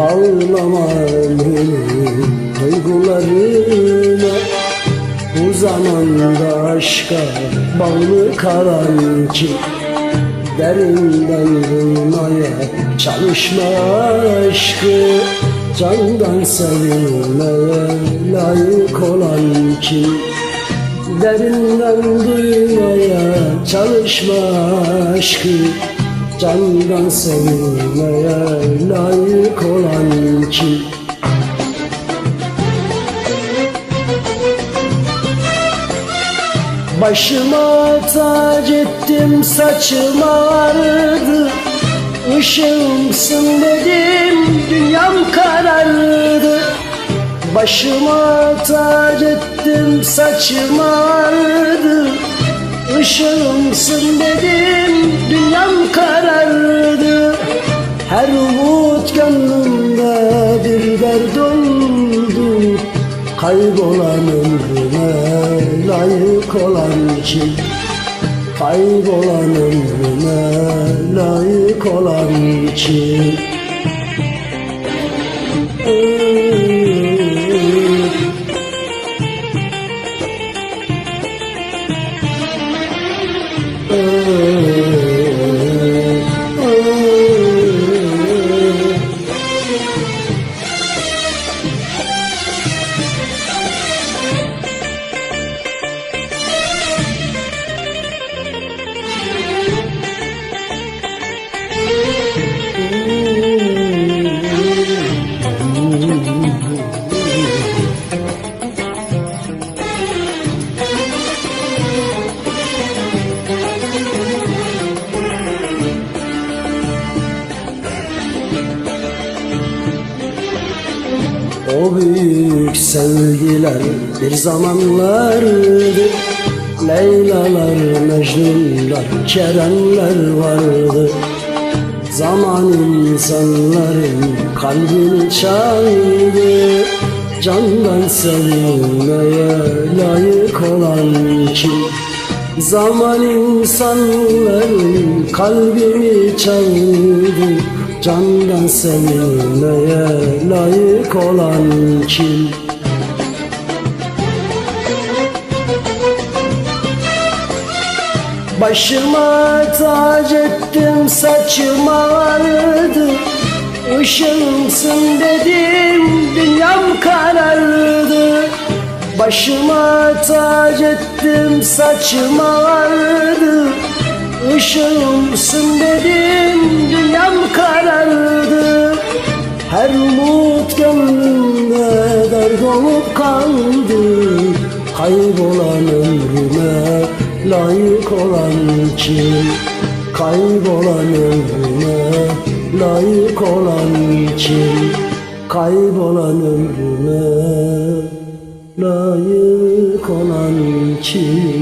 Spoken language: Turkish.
Bağlama ömrümü duygularına Bu zamanda aşka bağlı kalan kim Derinden bulmaya çalışma aşkı. Candan sevilmeye layık olan kim Derinden duymaya çalışma aşkı Candan sevilmeye layık olan kim? Başıma tac ettim saçım ağrıdı. Işığımsın dedim dünyam karardı. Başıma tac ettim saçım ağrıdı Işığımsın dedim dünyam karardı Her umut gönlümde bir dert oldu Kaybolan ömrüme layık olan kim? Kaybolan ömrüme layık olan kim? O büyük sevgiler bir zamanlardı Leylalar, Mecnunlar, Keremler vardı Zaman insanların kalbini çaldı. Candan sevilmeye layık olan kim? Zaman insanların kalbini çaldı Candan sevilmeye layık olan kim? Başıma tac ettim saçım ağrıdı. Işığımsın dedim dünyam karardı. Başıma tac ettim saçım ağrıdı. Işığımsın dedim Her umut gönlümde dert olup kaldı Kaybolan ömrüme layık olan kim? Kaybolan ömrüme layık olan kim? Kaybolan ömrüme layık olan kim?